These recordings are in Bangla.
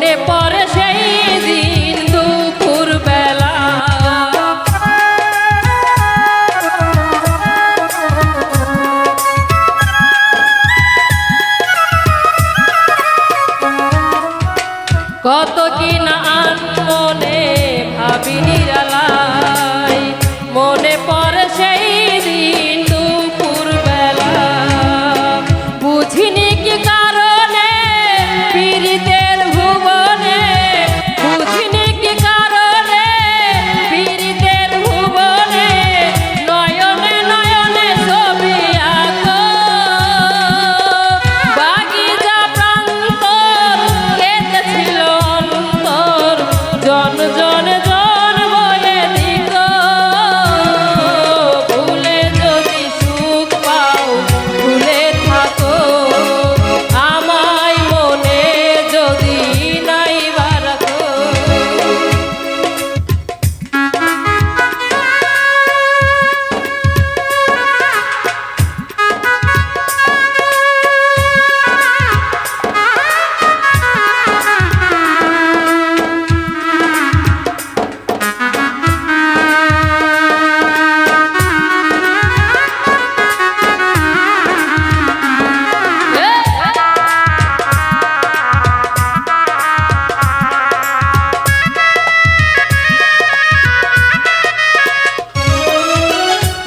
ne pa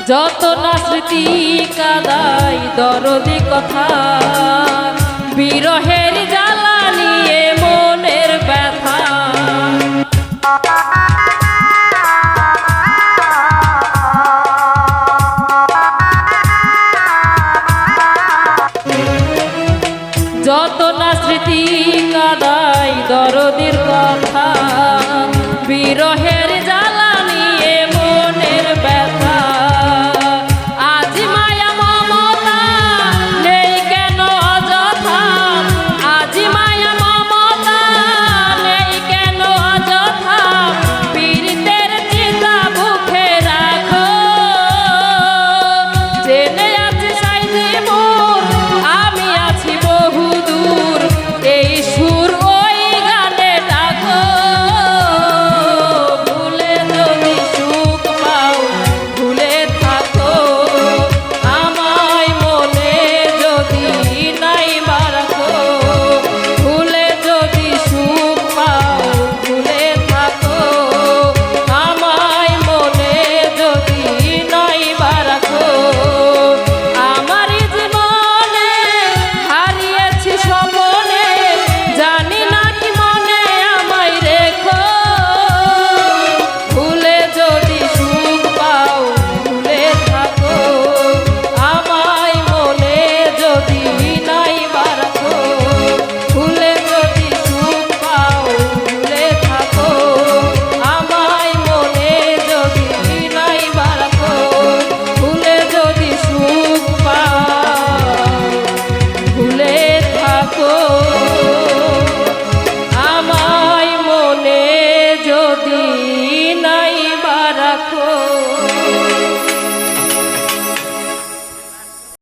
যত না স্মৃতি কাদাই দরদি কথা। বিরহের জ্বালা নিয়ে মনের ব্যথা। যত না স্মৃতি কাদাই দরদির কথা।